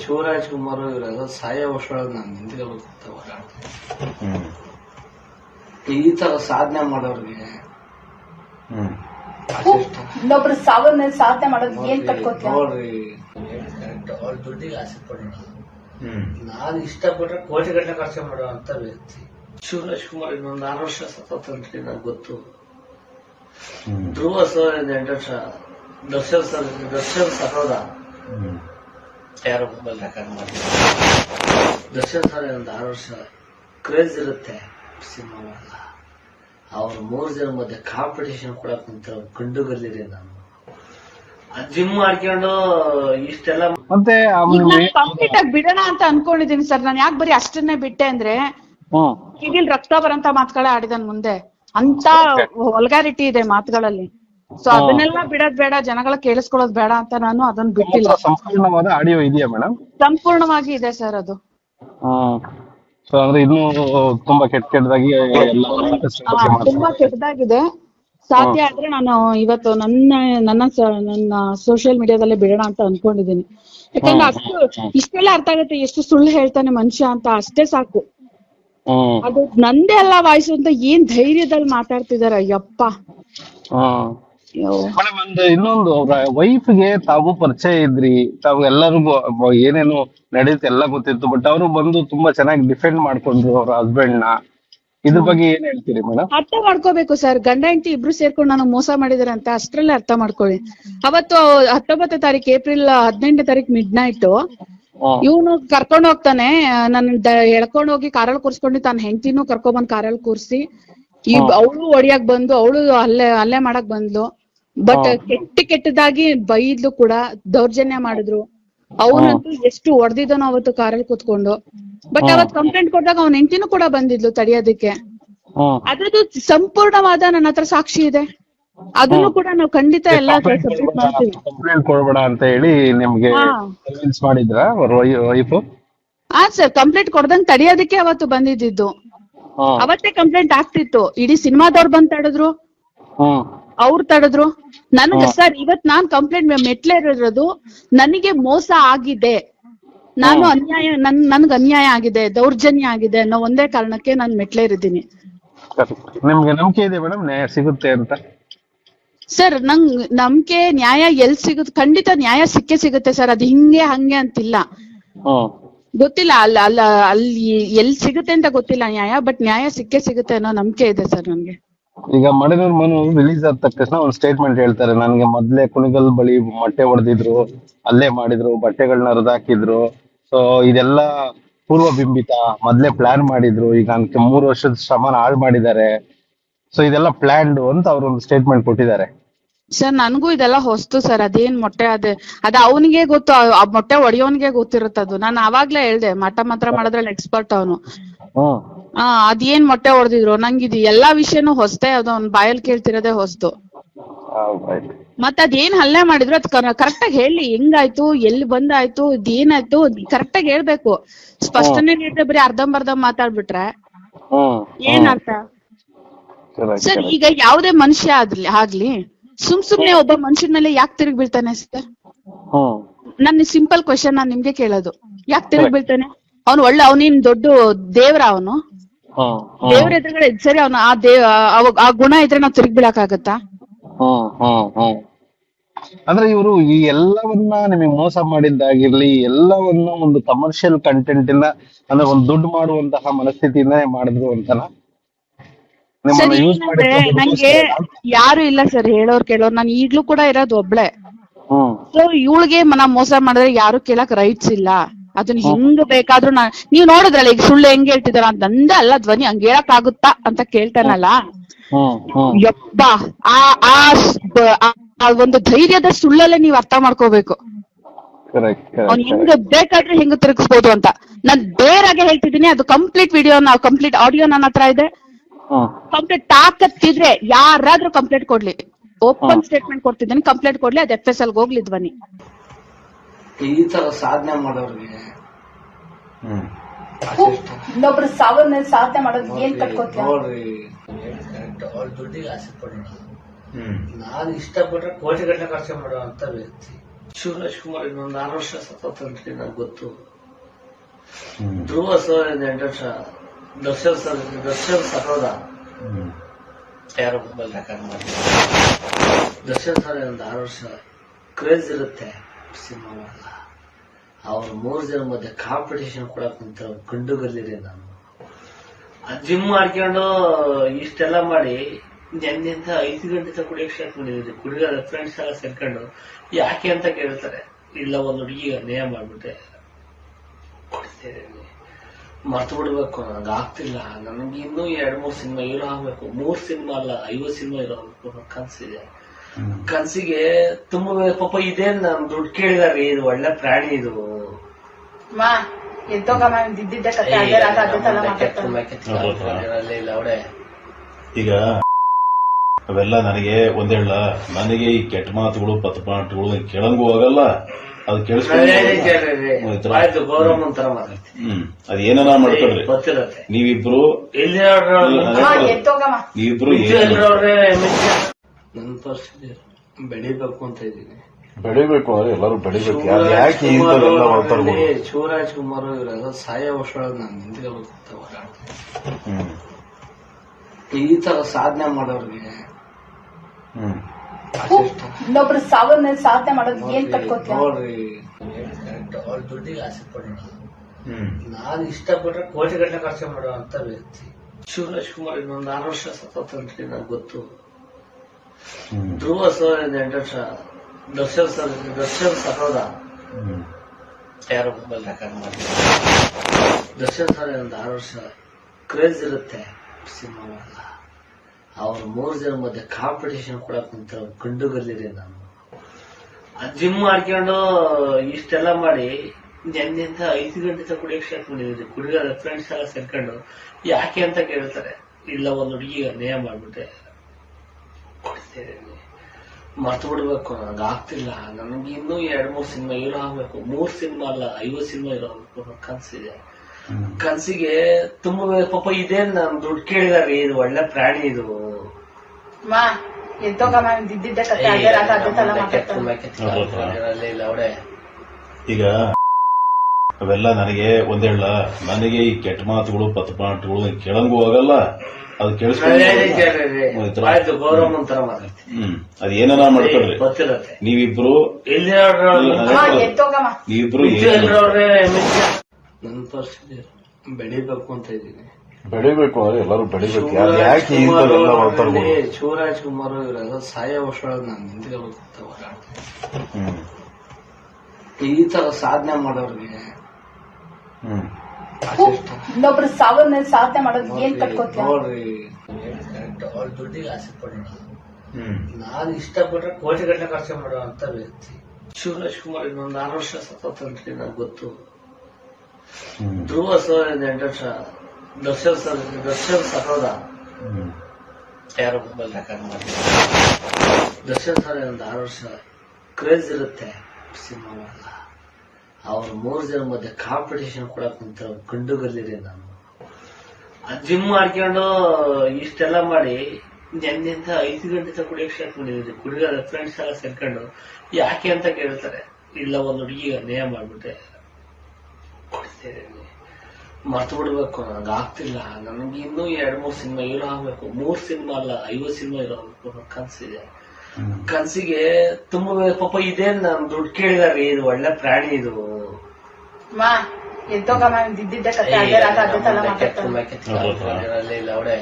ಶಿವರಾಜ್ ಕುಮಾರ್ ಇವ್ರೆಲ್ಲ ಸಾಯೋ ನಾನು ಹ್ಮ್. ಈ ತರ ಸಾಧನೆ ಮಾಡೋರ್ಗೆ ಹ್ಮ್. ಇನ್ನೊಬ್ರು ಸಾವನ್ನ ಸಾಧನೆ ಮಾಡೋದು ಏನ್ ಕಟ್ಕೋತೀಯ? ನೋಡ್ರಿ. ಅವ್ರ ದುಡ್ಡಿಗೆ ಆಸೆ ಪಡೋಣ. ಹ್ಮ್. ನಾನು ಇಷ್ಟಪಟ್ರೆ ಕೋಟಿ ಗಟ್ಟಲೆ ಖರ್ಚು ಅಂತ ವ್ಯಕ್ತಿ. ಶಿವರಾಜ್ ಕುಮಾರ್ ಇನ್ನೊಂದು ಆರು ವರ್ಷ ಸತತಂತ್ರಿ ನನಗೆ ಗೊತ್ತು. ಹ್ಮ್. ಧ್ರುವ ಸರ್ ಎಂಟ ಎಂಟು ವರ್ಷ. ದರ್ಶನ್ ಸರ್ ದರ್ಶನ್ ಸಹೋದ ಯಾರೋ ಮೊಬೈಲ್ ರೆಕಾರ್ಡ್ ಮಾಡಿ ದರ್ಶನ್ ಸರ್ ಒಂದು ಆರು ವರ್ಷ ಕ್ರೇಜ್ ಇರುತ್ತೆ ಸಿನಿಮಾ ಮಾಡಲ್ಲ ಅವ್ರ ಮೂರು ಜನ ಮಧ್ಯೆ ಕಾಂಪಿಟೇಷನ್ ಕೊಡಕ್ ನಿಂತ ಗಂಡುಗಲ್ಲಿರಿ ನಾನು. ಜಿಮ್ ಮಾಡ್ಕೊಂಡು ಇಷ್ಟೆಲ್ಲ ಮತ್ತೆ ಈಗ ನಾನು ಕಂಪ್ಲೀಟ್ ಆಗಿ ಬಿಡೋಣ ಅಂತ ಅನ್ಕೊಂಡಿದೀನಿ ಸರ್. ನಾನು ಯಾಕೆ ಬರೀ ಅಷ್ಟನ್ನೇ ಬಿಟ್ಟೆ ಅಂದ್ರೆ ಹ್ಮ್. ಕಿವಿಲ್ ರಕ್ತ ಬರಂತ ಮಾತುಗಳೇ ಆಡಿದನ್ ಮುಂದೆ. ಅಂತ ಒಲ್ಗಾರಿಟಿ ಇದೆ ಮಾತುಗಳಲ್ಲಿ. ಸೊ ಅದನ್ನೆಲ್ಲ ಬಿಡೋದ್ ಬೇಡ ಜನಗಳ ಕೇಳಿಸ್ಕೊಳ್ಳೋದ್ ಬೇಡ ಅಂತ ನಾನು ಅದನ್ನ ಬಿಟ್ಟಿಲ್ಲ. ಸಂಪೂರ್ಣವಾದ ಆಡಿಯೋ ಇದೆಯಾ ಮೇಡಮ್ ಸಂಪೂರ್ಣವಾಗಿ ಇದೆ ಸರ್ ಅದು. ಸೊ ಅಂದ್ರೆ ಇನ್ನೂ ತುಂಬಾ ಕೆಟ್ಟ ಕೆಟ್ಟದಾಗಿ ಎಲ್ಲ ತುಂಬಾ ಕೆಟ್ಟದಾಗಿದೆ. ಸಾಧ್ಯ ಆದ್ರೆ ನಾನು ಇವತ್ತು ನನ್ನ ನನ್ನ ನನ್ನ ಸೋಷಿಯಲ್ ಮೀಡಿಯಾದಲ್ಲೇ ಬಿಡೋಣ ಅಂತ ಅನ್ಕೊಂಡಿದ್ದೀನಿ. ಯಾಕಂದ್ರೆ ಅಷ್ಟು ಇಷ್ಟೆಲ್ಲ ಅರ್ಥ ಆಗುತ್ತೆ ಎಷ್ಟು ಸುಳ್ಳು ಹೇಳ್ತಾನೆ ಮನುಷ್ಯ ಅಂತ ಅಷ್ಟೇ ಸಾಕು. ಅದು ನಂದೇ ಅಲ್ಲ ವಾಯ್ಸು ಅಂತ ಏನ್ ಧೈರ್ಯದಲ್ಲಿ ಮಾತಾಡ್ತಿದಾರ ಯಪ್ಪ. ಮೇಡಮ್ ಒಂದು ಇನ್ನೊಂದು ಅವ್ರ ವೈಫ್ಗೆ ತಾವು ಪರಿಚಯ ಇದ್ರಿ ತಾವು ಎಲ್ಲರಿಗೂ ಏನೇನು ನಡೆಯುತ್ತೆ ಎಲ್ಲ ಗೊತ್ತಿತ್ತು ಬಟ್ ಅವರು ಬಂದು ತುಂಬಾ ಚೆನ್ನಾಗಿ ಡಿಫೆಂಡ್ ಮಾಡ್ಕೊಂಡ್ರು ಅವ್ರ ಹಸ್ಬೆಂಡ್ನ ಇದ್ರ ಬಗ್ಗೆ ಏನ್ ಹೇಳ್ತೀರಿ ಮೇಡಮ್? ಅರ್ಥ ಮಾಡ್ಕೋಬೇಕು ಸರ್. ಗಂಡ ಹೆಂಡತಿ ಇಬ್ರು ಸೇರ್ಕೊಂಡು ನಾನು ಮೋಸ ಮಾಡಿದಾರೆ ಅಂತ ಅಷ್ಟ್ರಲ್ಲೇ ಅರ್ಥ ಮಾಡ್ಕೊಳ್ಳಿ. ಅವತ್ತು ಹತ್ತೊಂಬತ್ತು ತಾರೀಕು ಏಪ್ರಿಲ್ ಹದಿನೆಂಟನೇ ತಾರೀಕು ಮಿಡ್ ನೈಟ್ ಇವನು ಕರ್ಕೊಂಡ್ ಹೋಗ್ತಾನೆ. ನನ್ನ ಎಳ್ಕೊಂಡ್ ಹೋಗಿ ಕಾರಲ್ಲಿ ಕೂರ್ಸ್ಕೊಂಡು ತನ್ನ ಹೆಂಡತಿನೂ ಕರ್ಕೊಂಡ್ ಬಂದ್ ಕಾರಲ್ಲಿ ಕೂರ್ಸಿ ಈ ಅವಳು ಒಡಿಯಾಕ್ ಬಂದು ಅವಳು ಅಲ್ಲೇ ಅಲ್ಲೇ ಮಾಡಕ್ ಬಂದ್ಲು. ಬಟ್ ಕೆಟ್ಟ ಕೆಟ್ಟದಾಗಿ ಬೈದ್ಲು ಕೂಡ ದೌರ್ಜನ್ಯ ಮಾಡಿದ್ರು. ಅವನಂತೂ ಎಷ್ಟು ಹೊಡೆದಿದ್ದಾನೋ ಅವತ್ತು ಕಾರಲ್ಲಿ ಕೂತ್ಕೊಂಡು. ಬಟ್ ಅವತ್ ಕಂಪ್ಲೇಂಟ್ ಕೊಟ್ಟಾಗ ಅವ್ನ ಹೆಂಡತಿನೂ ಕೂಡ ಬಂದಿದ್ಲು ತಡಿಯೋದಕ್ಕೆ. ಅದ್ರದ್ದು ಸಂಪೂರ್ಣವಾದ ನನ್ನ ಹತ್ರ ಸಾಕ್ಷಿ ಇದೆ. ಅದನ್ನು ಕೂಡ ನಾವು ಖಂಡಿತ ಎಲ್ಲ ಸಪೋರ್ಟ್ ಮಾಡ್ತೀವಿ. ಕಂಪ್ಲೇಂಟ್ ಕೊಡ್ಬೇಡ ಅಂತ ಹೇಳಿ ನಿಮ್ಗೆ ಹಾ. ಕನ್ವಿನ್ಸ್ ಮಾಡಿದ್ರ ವೈಫ್ ಹಾ ಸರ್ ಕಂಪ್ಲೇಂಟ್ ಕೊಡ್ದಂಗ್ ತಡಿಯೋದಕ್ಕೆ ಅವತ್ತು ಬಂದಿದ್ದು ಅವತ್ತೇ ಕಂಪ್ಲೇಂಟ್ ಆಗ್ತಿತ್ತು. ಇಡೀ ಸಿನಿಮಾದವ್ರು ಬಂದ್ ತಡೆದ್ರು. ಅವ್ರು ತಡೆದ್ರು? ನನಗೆ ಸರ್ ಇವತ್ ನಾನ್ ಕಂಪ್ಲೇಂಟ್ ಮೆಟ್ಲೇರಿರೋದು ನನಗೆ ಮೋಸ ಆಗಿದೆ. ನಾನು ಅನ್ಯಾಯ ನನ್ ನನ್ಗೆ ಅನ್ಯಾಯ ಆಗಿದೆ ದೌರ್ಜನ್ಯ ಆಗಿದೆ ಅನ್ನೋ ಒಂದೇ ಕಾರಣಕ್ಕೆ ನಾನು ಮೆಟ್ಲೇರಿದ್ದೀನಿ ಇರಿದ್ದೀನಿ. ನಿಮ್ಗೆ ನಂಬಿಕೆ ಇದೆ ಮೇಡಮ್? ನ್ಯಾಯ ಸಿಗುತ್ತೆ ಅಂತ. ಸರ್ ನಂಗ್ ನಂಬಿಕೆ ನ್ಯಾಯ ಎಲ್ ಸಿಗುತ್ತೆ? ಖಂಡಿತ ನ್ಯಾಯ ಸಿಕ್ಕೇ ಸಿಗುತ್ತೆ ಸರ್. ಅದು ಹಿಂಗೆ ಹಂಗೆ ಅಂತಿಲ್ಲ. ಗೊತ್ತಿಲ್ಲ ಅಲ್ಲ ಅಲ್ಲ ಅಲ್ಲಿ ಎಲ್ ಸಿಗುತ್ತೆ ಅಂತ ಗೊತ್ತಿಲ್ಲ ನ್ಯಾಯ ಬಟ್ ನ್ಯಾಯ ಸಿಕ್ಕೇ ಸಿಗುತ್ತೆ ಅನ್ನೋ ನಂಬಿಕೆ ಇದೆ ಸರ್ ನನ್ಗೆ. ಈಗ ಮಡನೂರ್ ಮನು ರಿಲೀಸ್ ಆದ ತಕ್ಷಣ ಒಂದು ಸ್ಟೇಟ್ಮೆಂಟ್ ಹೇಳ್ತಾರೆ. ನನ್ಗೆ ಮೊದ್ಲೇ ಕುಣಿಗಲ್ ಬಳಿ ಮೊಟ್ಟೆ ಹೊಡೆದಿದ್ರು ಅಲ್ಲೇ ಮಾಡಿದ್ರು ಬಟ್ಟೆಗಳನ್ನ ಹಾಕಿದ್ರು ಸೊ ಇದೆಲ್ಲ ಪೂರ್ವ ಬಿಂಬಿತ ಮೊದ್ಲೇ ಪ್ಲಾನ್ ಮಾಡಿದ್ರು. ಈಗ ನನ್ಗೆ ಮೂರು ವರ್ಷದ ಶ್ರಮನ ಹಾಳು ಮಾಡಿದ್ದಾರೆ. ಸೊ ಇದೆಲ್ಲ ಪ್ಲಾನ್ಡ್ ಅಂತ ಅವ್ರು ಒಂದು ಸ್ಟೇಟ್ಮೆಂಟ್ ಕೊಟ್ಟಿದ್ದಾರೆ. ಸರ್ ನನಗೂ ಇದೆಲ್ಲ ಹೊಸ್ತು ಸರ್. ಅದೇನ್ ಮೊಟ್ಟೆ ಅದೇ ಅದ ಅವನಿಗೆ ಗೊತ್ತು. ಆ- ಮೊಟ್ಟೆ ಒಡೆಯೋನ್ಗೆ ಗೊತ್ತಿರುತ್ತದು ನಾನು ಅವಾಗ್ಲೇ ಹೇಳ್ದೆ ಮಠ ಮಾತ್ರ ಮಾಡೋದ್ರಲ್ಲಿ ಎಕ್ಸ್ಪರ್ಟ್ ಅವನು. ಹ್ಮ್ ಆ ಅದೇನ್ ಮೊಟ್ಟೆ ಹೊಡೆದಿದ್ರು ನಂಗೆ ಇದು ಎಲ್ಲಾ ವಿಷಯನೂ ಹೊಸ್ತೆ ಅದು ಅವ್ನ್ ಬಾಯಲ್ಲಿ ಕೇಳ್ತಿರೋದೇ ಹೊಸ್ತು. ಆಯ್ತು ಮತ್ ಅದೇನ್ ಹಲ್ಲೆ ಮಾಡಿದ್ರು? ಅದ್ ಕರೆಕ್ಟ್ ಆಗಿ ಹೇಳಿ. ಹೆಂಗಾಯ್ತು? ಎಲ್ಲಿ ಬಂದಾಯ್ತು? ಇದೇನಾಯ್ತು? ಕರೆಕ್ಟ್ ಆಗಿ ಹೇಳ್ಬೇಕು. ಸ್ಪಷ್ಟನೆ ನೀಡಿದ್ರೆ ಬರೀ ಅರ್ಧಂಬರ್ಧ ಮಾತಾಡ್ಬಿಟ್ರೆ. ಹ್ಮ್ ಏನ್ ಸರ್. ಈಗ ಯಾವ್ದೇ ಮನುಷ್ಯ ಆಗ್ಲಿ ಆಗ್ಲಿ ಸುಮ್ ಸುಮ್ನೆ ಒಬ್ಬ ಮನುಷ್ಯನ ಮೇಲೆ ಯಾಕೆ ತಿರುಗಿ ಬೀಳ್ತಾನೆ ಸರ್ ಹ್ಮ್ ನನ್ನ ಸಿಂಪಲ್ ಕ್ವಶನ್ ನಾನ್ ನಿಮ್ಗೆ ಕೇಳೋದು. ಯಾಕೆ ತಿರುಗಿ ಬೀಳ್ತಾನೆ ಅವ್ನು ಒಳ್ಳೆ ಅವನೇನ್ ದೊಡ್ಡ ದೇವ್ರ ಅವನು. ದೇವ್ರ ಎದುರುಗಡೆ ಸರಿ ಅವನು ಆ ದೇವ್ ಆ- ಆ ಗುಣ ಇದ್ರೆ ನಾವ್ ತಿರುಗಿ ಬೀಳಕ್ಕಾಗತ್ತಾ ಆಗತ್ತಾ ಹ್ಮ್ ಹ್ಮ್ ಅಂದ್ರೆ ಇವರು ಈ ಎಲ್ಲವನ್ನ ನಿಮಗೆ ಮೋಸ ಮಾಡಿದ್ದಾಗಿರ್ಲಿ ಎಲ್ಲವನ್ನ ಒಂದು ಕಮರ್ಷಿಯಲ್ ಕಂಟೆಂಟ್ ಇಂದ ಅಂದ್ರೆ ಒಂದು ದುಡ್ಡು ಮಾಡುವಂತಹ ಮನಸ್ಥಿತಿಯಿಂದ ಮಾಡಿದ್ರು ಅಂತನಾ? ಸರ್ ಏನಂದ್ರೆ ನಂಗೆ ಯಾರು ಇಲ್ಲ ಸರ್ ಹೇಳೋರ್ ಕೇಳೋರ್ ನಾನು ಈಗ್ಲೂ ಕೂಡ ಇರೋದು ಒಬ್ಳೆ. ಸೊ ಇವಳಿಗೆ ಮನ ಮೋಸ ಮಾಡಿದ್ರೆ ಯಾರು ಕೇಳಕ್ ರೈಟ್ಸ್ ಇಲ್ಲ. ಅದನ್ನ ಹೆಂಗ್ ಬೇಕಾದ್ರೂ ನಾ ನೀವ್ ನೋಡಿದ್ರಲ್ಲ ಈಗ ಸುಳ್ಳು ಹೆಂಗ್ ಹೇಳ್ತಿದಾರ ಅಂತ ನಂದೇ ಅಲ್ಲ ಧ್ವನಿ ಹಂಗ ಹೇಳಕ್ ಆಗುತ್ತಾ ಅಂತ ಕೇಳ್ತಾನಲ್ಲ? ಯಪ್ಪ ಆ ಆ ಒಂದು ಧೈರ್ಯದ ಸುಳ್ಳಲ್ಲೇ ನೀವ್ ಅರ್ಥ ಮಾಡ್ಕೋಬೇಕು. ಅವ್ನ್ ಹೆಂಗ್ ಬೇಕಾದ್ರೆ ಹೆಂಗ್ ತಿರುಗಿಸ್ಬೋದು ಅಂತ. ನಾನ್ ಬೇರಾಗೆ ಹೇಳ್ತಿದೀನಿ ಅದು ಕಂಪ್ಲೀಟ್ ವಿಡಿಯೋ ನಾವು ಕಂಪ್ಲೀಟ್ ಆಡಿಯೋ ನನ್ನ ಹತ್ರ ಇದೆ. ಕಂಪ್ಲೇಂಟ್ ತಾಕತ್ತಿದ್ರೆ ಯಾರಾದ್ರೂ ಕಂಪ್ಲೇಂಟ್ ಕೊಡ್ಲಿ. ಓಪನ್ ಸ್ಟೇಟ್ಮೆಂಟ್ ಕೊಡ್ತಿದ್ದೀನಿ ಕಂಪ್ಲೇಂಟ್ ಕೊಡ್ಲಿ ಅದ್ ಎಫ್ ಎಸ್ ಎಲ್ ಹೋಗ್ಲಿ ಧ್ವನಿ. ಈ ತರ ಸಾಧನೆ ಮಾಡೋರಿಗೆ ಇನ್ನೊಬ್ರು ಸಾವನ್ನ ಸಾಧನೆ ಮಾಡೋದು ಏನ್ ಕಟ್ಕೋತೀಯ? ನೋಡ್ರಿ. ಅವ್ರ ದುಡ್ಡಿಗೆ ಆಸೆ ಪಡೋಣ. ಹ್ಮ್. ನಾನು ಇಷ್ಟಪಟ್ರೆ ಕೋಟಿ ಗಟ್ಟಲೆ ಖರ್ಚು ಮಾಡುವಂತ ವ್ಯಕ್ತಿ. ಶಿವರಾಜ್ ಕುಮಾರ್ ಇನ್ನೊಂದು ಆರು ವರ್ಷ ಸತ್ತೋತಂತ್ರಿ ನಂಗೆ ಗೊತ್ತು. ಹ್ಮ್. ಧ್ರುವ ಸರ್ ಎಂಟು ವರ್ಷ ದರ್ಶನ್ ಸರ್ ದರ್ಶನ್ ಹ್ಮ್. ಯಾರೋ ಮೊಬೈಲ್ ರೆಕಾರ್ಡ್ ಮಾಡಿ ದರ್ಶನ್ ಸರ್ ಒಂದು ಆರು ವರ್ಷ ಕ್ರೇಜ್ ಇರುತ್ತೆ. ಸಿನಿಮಾ ಮಾಡಲ್ಲ ಅವ್ರ ಮೂರು ಜನ ಮಧ್ಯೆ ಕಾಂಪಿಟೇಷನ್ ಕೊಡಕ್ ಗಂಡು ಗಂಡುಗಲ್ಲಿರಿ ನಾನು. ಜಿಮ್ ಮಾಡ್ಕೊಂಡು ಇಷ್ಟೆಲ್ಲ ಮಾಡಿ ನೆನ್ನಿಂದ ಐದು ಗಂಟೆ ತನಕ ಕುಡಿಯೋಕೆ ಸ್ಟಾರ್ಟ್ ಮಾಡಿದ್ರಿ ಕುಡಿಯೋ ಫ್ರೆಂಡ್ಸ್ ಎಲ್ಲ ಸೇರ್ಕೊಂಡು ಯಾಕೆ ಅಂತ ಕೇಳ್ತಾರೆ. ಇಲ್ಲ ಒಂದು ಹುಡುಗಿ ನೇಹ ಮಾಡ್ಬಿಟ್ಟೆ ಕುಡಿತೇನೆ. ಮರ್ತು ಬಿಡ್ಬೇಕು ನನಗೆ ಆಗ್ತಿಲ್ಲ. ನನಗೆ ಇನ್ನೂ ಎರಡ್ ಮೂರ್ ಸಿನಿಮಾ ಇರೋ ಆಗ್ಬೇಕು. ಮೂರ್ ಸಿನಿಮಾ ಅಲ್ಲ ಐವತ್ ಸಿನಿಮಾ ಇರೋ ಆಗ್ಬೇಕು ಅನ್ನೋ ಕನ್ಸಿದೆ. ಕನ್ಸಿಗೆ ತುಂಬಾ ಪಾಪ ಇದೇ ನಾನು ದುಡ್ಡು ಕೇಳಿದಾರೆ ಇದು ಒಳ್ಳೆ ಪ್ರಾಣಿ ಇದು. ಈಗ ಅವೆಲ್ಲ ನನಗೆ ಒಂದೇಳ ನನಗೆ ಈ ಕೆಟ್ಟ ಮಾತುಗಳು ಪತ್ ಮಾತುಗಳು ಕೇಳಂಗೂ ಹೋಗಲ್ಲ ಅದು ಕೇಳಿಸ್ಕೊಂಡು ಆಯ್ತು ಗೌರವ ಅಂತಾರ ಮಾತಾಡ್ತೀನಿ. ಹ್ಮ್. ಅದ್ ಏನನ ಮಾಡ್ಕೊಳ್ರಿ ಗೊತ್ತಿರತ್ತೆ. ನೀವಿಬ್ರು ನೀವಿಬ್ರು ನನ್ನ ಪರಿಸ್ಥಿತಿ ಬೆಳಿಬೇಕು ಅಂತ ಇದ್ದೀನಿ. ಬೆಳಿಬೇಕು ಅಂದ್ರೆ ಎಲ್ಲರೂ ಬೆಳಿಬೇಕು. ಯಾಕೆ ಶಿವರಾಜ್ ಕುಮಾರ್ ಇವರೆಲ್ಲ ಸಾಯ ವರ್ಷ ನಾನು ನಿಂತ್ಕೋಬೇಕು ಅಂತ ಈ ತರ ಸಾಧನೆ ಮಾಡೋರ್ಗೆ ಹ್ಮ್. ಇನ್ನೊಬ್ರು ಸಾವನ್ನ ಸಾಧನೆ ಮಾಡೋದು ಏನ್ ಕಟ್ಕೋತೀಯ? ನೋಡ್ರಿ ಕರೆಕ್ಟ್ ಅವ್ರ ದುಡ್ಡಿಗೆ ಆಸೆ ಪಡೋಣ. ಹ್ಮ್. ನಾನು ಇಷ್ಟಪಟ್ರೆ ಕೋಟಿ ಗಂಟೆ ಖರ್ಚು ಮಾಡುವಂತ ವ್ಯಕ್ತಿ. ಶಿವರಾಜ್ ಕುಮಾರ್ ಇನ್ನೊಂದು ಆರು ವರ್ಷ ಸತ್ತೋತಂತ್ರಿ ನನಗೆ ಗೊತ್ತು. ಧ್ರುವ ಸರ್ ಇಂದ ಎಂಟು ವರ್ಷ ದರ್ಶನ್ ಸರ್ ದರ್ಶನ್ ಸಹೋದ ಯಾರೊಬ್ಬ ಯಾರೋ ಮೊಬೈಲ್ ರೆಕಾರ್ಡ್ ಮಾಡಿ ದರ್ಶನ್ ಸರ್ ಒಂದು ಆರು ವರ್ಷ ಕ್ರೇಜ್ ಇರುತ್ತೆ. ಸಿನಿಮಾ ಅವ್ರ ಮೂರ್ ಜನ ಮಧ್ಯೆ ಕಾಂಪಿಟೇಷನ್ ಕೂಡ ಕುಂತ ಕಂಡು ನಾನು ಜಿಮ್ ಮಾಡ್ಕೊಂಡು ಇಷ್ಟೆಲ್ಲ ಮಾಡಿ ನೆನ್ನಿಂದ ಐದು ಗಂಟೆ ತನಕ ಕುಡಿಯೋಕೆ ಸ್ಟಾರ್ಟ್ ಮಾಡಿದ್ರಿ ಕುಡಿಯೋ ಫ್ರೆಂಡ್ಸ್ ಎಲ್ಲ ಸೇರ್ಕೊಂಡು. ಯಾಕೆ ಅಂತ ಕೇಳ್ತಾರೆ. ಇಲ್ಲ, ಒಂದು ಹುಡುಗಿ ನೇಯ ಮಾಡ್ಬಿಟ್ಟೆ ಕೊಡ್ತೇನೆ. ಮರ್ತು ಬಿಡ್ಬೇಕು. ನನಗೆ ಆಗ್ತಿಲ್ಲ. ನನಗೆ ಇನ್ನೂ ಎರಡ್ ಮೂರ್ ಸಿನಿಮಾ ಹೀರೋ ಆಗ್ಬೇಕು. ಮೂರ್ ಸಿನಿಮಾ ಅಲ್ಲ ಐವತ್ ಸಿನಿಮಾ ಹೀರೋ ಆಗ್ಬೇಕು ಕನ್ಸಿದೆ. ಕನ್ಸಿಗೆ ತುಂಬ ಪಾಪ ಇದೇನ್ ನಾನು ದುಡ್ಡು ಕೇಳಿದಾರೆ ಇದು ಒಳ್ಳೆ ಪ್ರಾಣಿ ಇದು. ಮಾ ಎದ್ದೋಗಮ್ಮ ಇದ್ದಿದ್ದೆ ಕತೆ ಅದೇ ರಾಗ ಅದೇ ತರ ಮಾತಾಡ್ತಾನೆ ಇಲ್ಲ ಅವಡೆ ಈಗ ಅವೆಲ್ಲ ನನಗೆ ಒಂದ್ ಹೇಳ ನನಗೆ ಈ ಕೆಟ್ಟ ಮಾತುಗಳು ಪತ್ ಮಾತುಗಳು ಕೇಳಂಗೂ ಹೋಗಲ್ಲ ಅದು ಕೇಳಿಸ್ಕೊಂಡು ಆಯ್ತು ಗೌರವ ಮಾತಾಡ್ತೀನಿ. ಹ್ಮ್. ಅದ್ ಏನನ ಮಾಡ್ಕೊಳ್ರಿ ಗೊತ್ತಿರತ್ತೆ. ನೀವಿಬ್ರು ಅಮ್ಮ ನೀವಿಬ್ರು ಏನು ನನ್ನ ಪರಿಸ್ಥಿತಿ ಬೆಳಿಬೇಕು ಅಂತ ಇದ್ದೀನಿ. ಬೆಳಿಬೇಕು ಅಂದ್ರೆ ಎಲ್ಲರೂ ಬೆಳಿಬೇಕು. ಯಾರು ಯಾಕೆ ಈ ಥರ ಎಲ್ಲ ಮಾತಾಡ್ಬೋದು ಶಿವರಾಜ್ ಕುಮಾರ್ ಇವರೆಲ್ಲ ಸಾಯ ನಾನು ನಿಂತ್ಕೋಬೇಕು ಅಂತ ಹೋರಾಡ್ತೀನಿ ಹ್ಮ್. ಈ ತರ ಸಾಧನೆ ಮಾಡೋರಿಗೆ ಹ್ಮ್. ಇನ್ನೊಬ್ರು ಸಾವನ್ನ ಸಾಧನೆ ಮಾಡೋದು ಏನ್ ಕಟ್ಕೋತೀಯ? ನೋಡ್ರಿ. ಕರೆಕ್ಟ್ ಅವ್ರ ದುಡ್ಡಿಗೆ ಆಸೆ ಪಡೋಣ. ಹ್ಮ್. ನಾನು ಇಷ್ಟಪಟ್ಟರೆ ಕೋಟಿ ಗಟ್ಟಲೆ ಖರ್ಚು ಮಾಡುವಂತ ವ್ಯಕ್ತಿ. ಶಿವರಾಜ್ ಕುಮಾರ್ ಇನ್ನೊಂದು ಆರು ವರ್ಷ ಸತ್ತೋತಂತ್ರಿ ನಂಗೆ ಗೊತ್ತು. ಧ್ರುವ ಸರ್ ಇಂದ ಎಂಟು ವರ್ಷ. ದರ್ಶನ್ ಸರ್ ದರ್ಶನ್ ಸಹೋದ. ಯಾರೋ ಮೊಬೈಲ್ ರೆಕಾರ್ಡ್ ಮಾಡಿ ದರ್ಶನ್ ಸರ್ ಒಂದು ಆರು ವರ್ಷ. ಕ್ರೇಜ್ ಇರುತ್ತೆ. ಸಿನಿಮಾ ಮಾಡಲ್ಲ ಅವ್ರ ಮೂರ್ ಜನ ಮಧ್ಯೆ ಕಾಂಪಿಟೇಷನ್ ಕೂಡ ಕುಂತಾರ ಗಂಡು ಗಂಡುಗಲ್ಲಿರಿ ನಾನು ಜಿಮ್ ಮಾಡ್ಕೊಂಡು ಇಷ್ಟೆಲ್ಲ ಮಾಡಿ ನೆನ್ನಿಂದ ಐದು ಗಂಟೆ ತಗ ಕುಡಿಯೋಕೆ ಸ್ಟಾರ್ಟ್ ಮಾಡಿದ್ರಿ ಕುಡಿಯೋದ ಫ್ರೆಂಡ್ಸ್ ಎಲ್ಲ ಸೇರ್ಕೊಂಡು ಯಾಕೆ ಅಂತ ಕೇಳ್ತಾರೆ. ಇಲ್ಲ ಒಂದು ಹುಡುಗಿ ನೇಹ ಮಾಡ್ಬಿಟ್ಟೆ ಕುಡಿತೇನೆ ಮರ್ತು ಬಿಡ್ಬೇಕು ನನಗೆ ಆಗ್ತಿಲ್ಲ. ನನಗೆ ಇನ್ನೂ ಎರಡ್ ಮೂರ್ ಸಿನಿಮಾ ಇರೋ ಆಗ್ಬೇಕು. ಮೂರ್ ಸಿನಿಮಾ ಅಲ್ಲ ಐವತ್ ಸಿನಿಮಾ ಇರೋ ಆಗ್ಬೇಕು ಅನ್ನೋ ಕನ್ಸಿದೆ. ಕನ್ಸಿಗೆ ತುಂಬಾ ಪಾಪ ಇದೇ ನಾನು ದುಡ್ಡು ಕೇಳಿದಾರೆ ಇದು ಒಳ್ಳೆ ಪ್ರಾಣಿ ಇದು. ಮಾ ಎದ್ದೋಗಮ್ಮ ಇದ್ದಿದ್ದೆ ಕತೆ. ಅದೇ ರಾಗ ಅದೇ ತರ ಮಾತಾಡ್ತಾನೆ ಇಲ್ಲ ಅವಡೆ